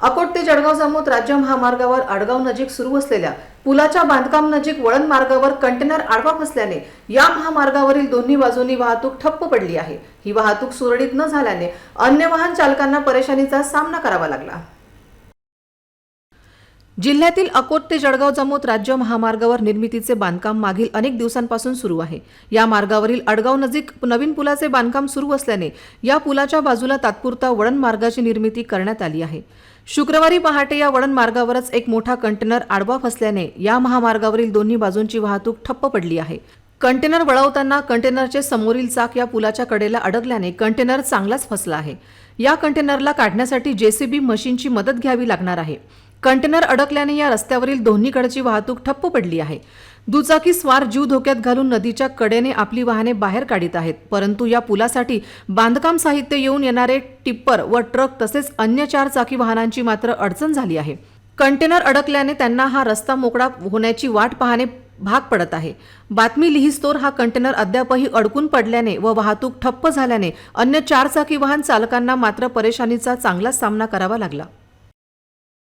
अकोट ते जळगाव जामोद राज्य महामार्गावर आडगाव नजीक सुरू असलेल्या पुलाच्या बांधकाम नजीक वळण मार्गावर कंटेनर आडवा फसल्याने या महामार्गावरील दोन्ही बाजूंनी वाहतूक ठप्प पडली आहे. ही वाहतूक सुरळीत न झाल्याने अन्य वाहन चालकांना परेशानीचा सामना करावा लागला. जिल्ह्यातील अकोट ते जळगाव जमोत राज्य महामार्गावर निर्मितीचे बांधकाम मागील अनेक दिवसांपासून सुरू आहे. या मार्गावरील अडगाव नजीक नवीन पुलाचे बांधकाम सुरू असल्याने या पुलाच्या बाजूला तात्पुरता वळण मार्गाची निर्मिती करण्यात आली आहे. शुक्रवारी पहाटे या वळण मार्गावरच एक मोठा कंटेनर आडवा फसल्याने या महामार्गावरील दोन्ही बाजूंची वाहतूक ठप्प पडली आहे. कंटेनर वळवताना कंटेनरचे समोरील चाक या पुलाच्या कडेला अडकल्याने कंटेनर चांगलाच फसला आहे. या कंटेनरला काढण्यासाठी जेसीबी मशीनची मदत घ्यावी लागणार आहे. कंटेनर अडकल्याने या रस्त्यावरील दोन्हीकडची वाहतूक ठप्प पडली आहे. दुचाकी स्वार जीव धोक्यात घालून नदीच्या कडेने आपली वाहने बाहेर काढीत आहेत. परंतु या पुलासाठी बांधकाम साहित्य येऊन येणारे टिप्पर व ट्रक तसेच अन्य चार चाकी वाहनांची मात्र अडचण झाली आहे. कंटेनर अडकल्याने त्यांना हा रस्ता मोकळा होण्याची वाट पाहणे भाग पडत आहे. बातमी लिहिस्तोर हा कंटेनर अद्यापही अडकून पडल्याने व वाहतूक ठप्प झाल्याने अन्य चारचाकी वाहन चालकांना मात्र परेशानीचा चांगलाच सामना करावा लागला.